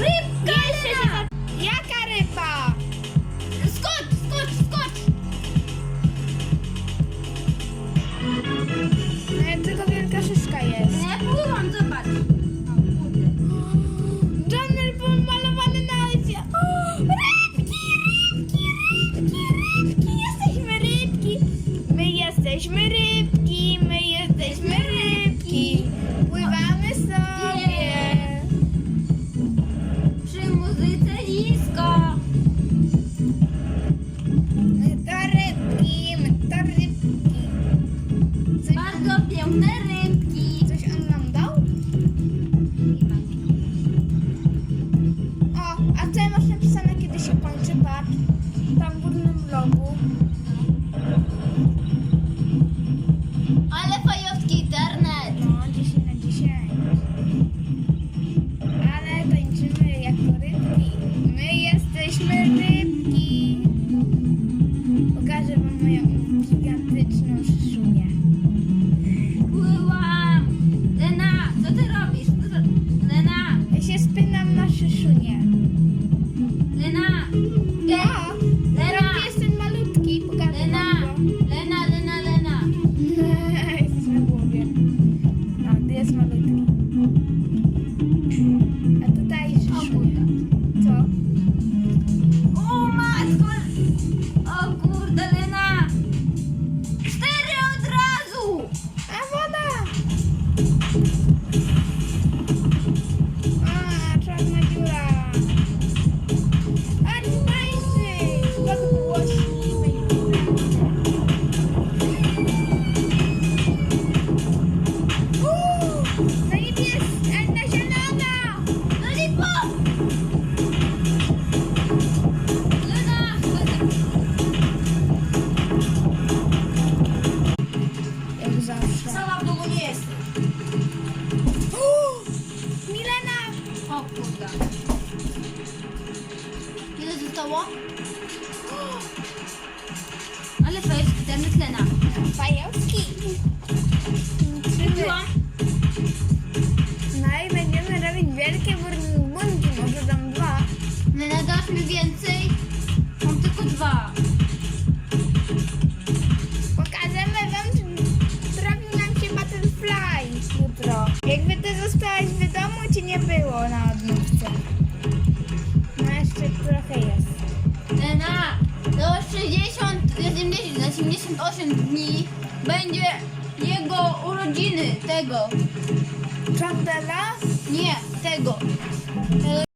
Rybka, za... Jaka ryba? Skocz, skocz, skocz! No, tylko wielka szyszka jest. Ja pływam, zobacz. Johnny pomalowany na liście. O, rybki, rybki, rybki, rybki. Jesteśmy rybki. My jesteśmy rybki. My jesteśmy rybki. Bardzo piękne rybki. coś on nam dał? O, a tutaj masz napisane, kiedy się kończy park. Tam w górnym rogu. Ale fajowski internet. No, 10 na 10. Ale tańczymy jako rybki. My jesteśmy rybki. Pokażę wam moją gigantyczną desisyon yan. Yan Sama w domu nie jest. Uuu, Milena! O kurde. Ile zostało? Ale fajowski internet, Lena. Fajowski! Kupiłam. No i będziemy robić wielkie burbunki, może tam dwa. Lena, dasz mi więcej? 60, 70, na 78 dni będzie jego urodziny, tego. Chandela? Nie, tego. tego